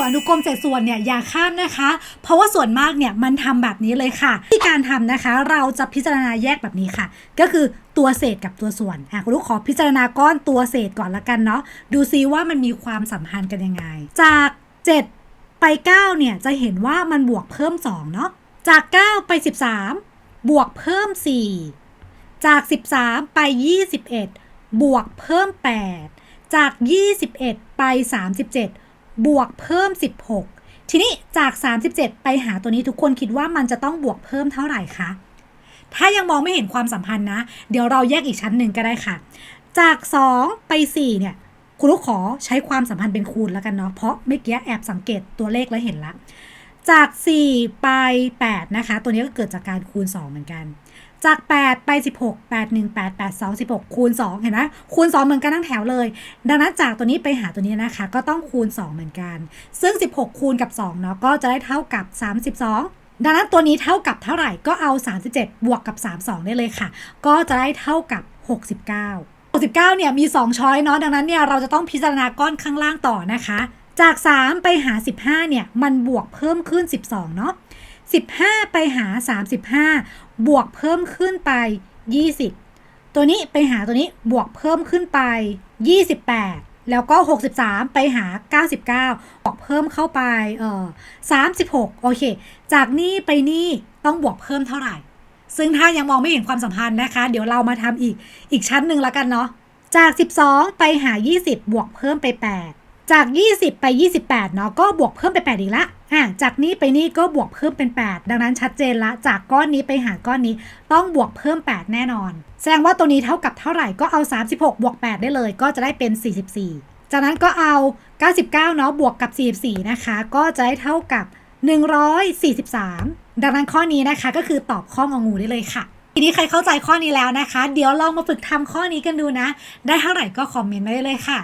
วนอนุกรมเศษส่วนเนี่ยอย่าข้ามนะคะ เพราะว่าส่วนมากเนี่ยมันทำแบบนี้เลยค่ะ ที่การทำนะคะเราจะพิจารณาแยกแบบนี้ค่ะ ก็คือตัวเศษกับตัวส่วนอะคุณลูกขอพิจารณาก้อนตัวเศษก่อนละกันเนาะดูซิว่ามันมีความสัมพันธ์กันยังไง จาก 7 ไป 9 เนี่ยจะเห็นว่ามันบวกเพิ่ม 2 เนาะจาก 9 ไป 13 บวกเพิ่ม 4 จาก 13 ไป 21 บวกเพิ่ม 8 จาก 21 ไป 37 บวกเพิ่ม 16 ทีนี้จาก 37 ไปหาตัวนี้ทุกคนคิดว่ามันจะต้องบวกเพิ่มเท่าไหร่คะ ถ้ายังมองไม่เห็นความสัมพันธ์นะ เดี๋ยวเราแยกอีกชั้นหนึ่งก็ได้ค่ะ จาก 2 ไป 4 เนี่ยคุณลูกขอใช้ความสัมพันธ์เป็นคูณแล้วกันเนาะ เพราะเมื่อกี้แอบสังเกตตัวเลขแล้วเห็นละ จาก 4 ไป 8 นะคะ ตัวนี้ก็เกิดจากการคูณ 2 เหมือนกัน จาก 8 ไป 16 8 1 8 8 2 16 คูณ 2 เห็นไหมคูณ 2 เหมือนกันทั้งแถวเลย ดังนั้นจากตัวนี้ไปหาตัวนี้นะคะ ก็ต้องคูณ 2 เหมือนกัน ซึ่ง 16 คูณกับ 2 เนาะ ก็จะได้เท่ากับ 32ดังนั้นตัวนี้เท่ากับเท่าไหร่ก็เอา 37 บวกกับ 32 ได้เลยค่ะ ก็จะได้เท่ากับ 69 69 เนี่ยมี 2 ช้อยเนาะ ดังนั้นเนี่ยเราจะต้องพิจารณาก้อนข้างล่างต่อนะคะ จาก 3 ไปหา 15 เนี่ย มันบวกเพิ่มขึ้น 12 เนาะ15 ไปหา 35 บวกเพิ่มขึ้นไป 20 ตัวนี้ไปหาตัวนี้บวกเพิ่มขึ้นไป 28 แล้วก็ 63 ไปหา 99 บวกเพิ่มเข้าไปเอ่อ36 โอเค จากนี่ไปนี่ต้องบวกเพิ่มเท่าไหร่ ซึ่งถ้ายังมองไม่เห็นความสัมพันธ์นะคะ เดี๋ยวเรามาทำอีกอีกชั้นหนึ่งแล้วกันเนาะจาก 12 ไปหา 20 บวกเพิ่มไป 8 จาก 20 ไป 28 เนาะก็บวกเพิ่มไป 8 อีกละอะจากนี้ไปนี่ก็บวกเพิ่มเป็น 8 ดังนั้นชัดเจนละ จากก้อนนี้ไปหาก้อนนี้ต้องบวกเพิ่ม 8 แน่นอน แสดงว่าตัวนี้เท่ากับเท่าไหร่ก็เอา 36 บวก 8 ได้เลย ก็จะได้เป็น 44 จากนั้นก็เอา 99 เนาะบวกกับ 44 นะคะ ก็จะได้เท่ากับ 143 ดังนั้นข้อนี้นะคะก็คือตอบข้ององูได้เลยค่ะทีนี้ใครเข้าใจข้อนี้แล้วนะคะ เดี๋ยวลองมาฝึกทำข้อนี้กันดูนะ ได้เท่าไหร่ก็คอมเมนต์ไว้ได้เลยค่ะ